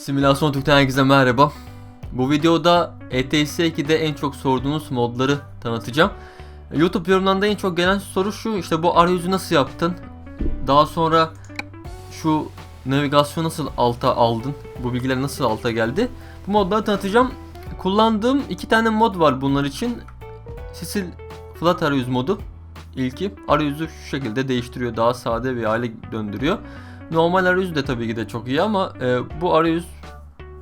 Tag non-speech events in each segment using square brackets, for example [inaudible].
Simülasyon Türk'ten herkese merhaba. Bu videoda ETS 2'de en çok sorduğunuz modları tanıtacağım. YouTube yorumlarında en çok gelen soru şu işte bu arayüzü nasıl yaptın? Daha sonra şu navigasyon nasıl alta aldın? Bu bilgiler nasıl alta geldi? Bu modları tanıtacağım. Kullandığım iki tane mod var bunlar için. Sisil Flat arayüz modu ilki. Arayüzü şu şekilde değiştiriyor. Daha sade bir hale döndürüyor. Normal arayüz de tabii ki de çok iyi ama e, bu arayüz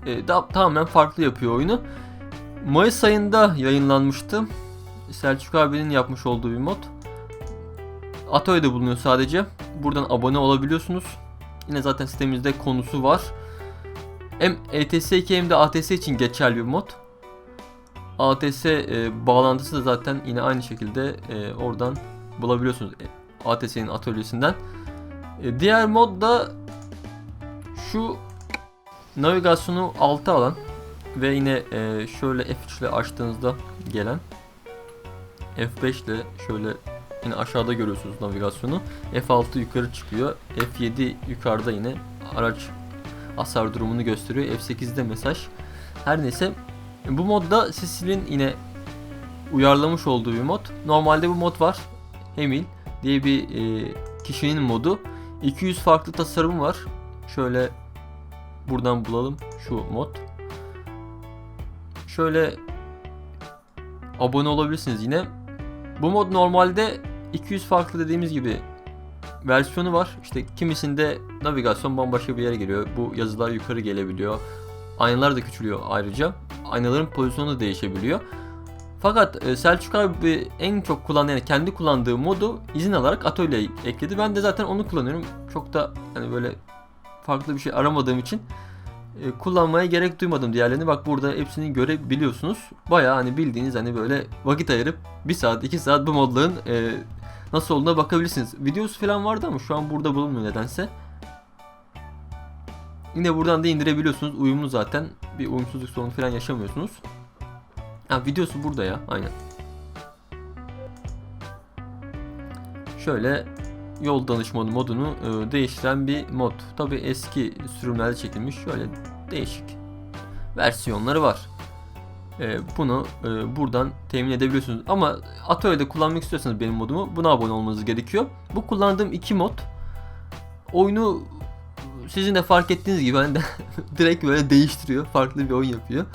e, da, tamamen farklı yapıyor oyunu. Mayıs ayında yayınlanmıştı. Selçuk abinin yapmış olduğu bir mod. Atölye'de bulunuyor sadece. Buradan abone olabiliyorsunuz. Yine zaten sitemizde konusu var. Hem ETS 2 hem de ATS için geçerli bir mod. ATS e, bağlantısı da zaten yine aynı şekilde e, oradan bulabiliyorsunuz. E, ATS'nin atölyesinden. E, diğer mod da şu navigasyonu alta alan ve yine e, şöyle F3 ile açtığınızda gelen F5 ile şöyle yine aşağıda görüyorsunuz navigasyonu. F6 yukarı çıkıyor. F7 yukarıda yine araç hasar durumunu gösteriyor. F8'de mesaj. Her neyse bu modda Sicil'in yine uyarlamış olduğu bir mod. Normalde bu mod var. Emil diye bir e, kişinin modu. 200 farklı tasarım var. Şöyle buradan bulalım şu mod. Şöyle abone olabilirsiniz yine. Bu mod normalde 200 farklı dediğimiz gibi versiyonu var. İşte kimisinde navigasyon bambaşka bir yere geliyor. Bu yazılar yukarı gelebiliyor. Aynalar da küçülüyor ayrıca. Aynaların pozisyonu da değişebiliyor. Fakat e, Selçuk abi en çok kullanan yani kendi kullandığı modu izin alarak atölyeye ekledi. Ben de zaten onu kullanıyorum. Çok da hani böyle farklı bir şey aramadığım için e, kullanmaya gerek duymadım diğerlerini. Bak burada hepsini görebiliyorsunuz. Baya hani bildiğiniz hani böyle vakit ayırıp 1 saat 2 saat bu modların e, nasıl olduğuna bakabilirsiniz. Videosu falan vardı ama şu an burada bulunmuyor nedense. Yine buradan da indirebiliyorsunuz. Uyumlu zaten. Bir uyumsuzluk sorunu falan yaşamıyorsunuz. Ha videosu burada ya. Aynen. Şöyle yol danışmanı modunu e, değiştiren bir mod. Tabi eski sürümlerde çekilmiş şöyle değişik versiyonları var. E, bunu e, buradan temin edebiliyorsunuz. Ama atölyede kullanmak istiyorsanız benim modumu buna abone olmanız gerekiyor. Bu kullandığım iki mod oyunu sizin de fark ettiğiniz gibi hani de [laughs] direkt böyle değiştiriyor. Farklı bir oyun yapıyor.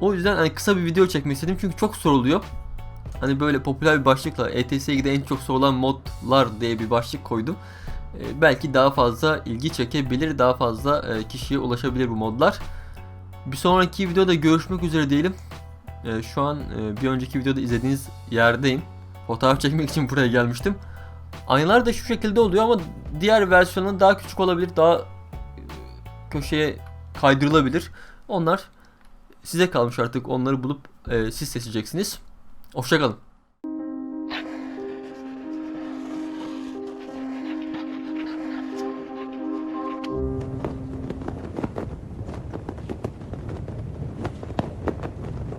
O yüzden hani kısa bir video çekmek istedim çünkü çok soruluyor. Hani böyle popüler bir başlıkla ETS'de en çok sorulan modlar diye bir başlık koydum. Ee, belki daha fazla ilgi çekebilir, daha fazla e, kişiye ulaşabilir bu modlar. Bir sonraki videoda görüşmek üzere diyelim. Ee, şu an e, bir önceki videoda izlediğiniz yerdeyim. Fotoğraf çekmek için buraya gelmiştim. Aynalar da şu şekilde oluyor ama diğer versiyonun daha küçük olabilir, daha e, köşeye kaydırılabilir. Onlar size kalmış artık onları bulup e, siz seçeceksiniz. Hoşçakalın.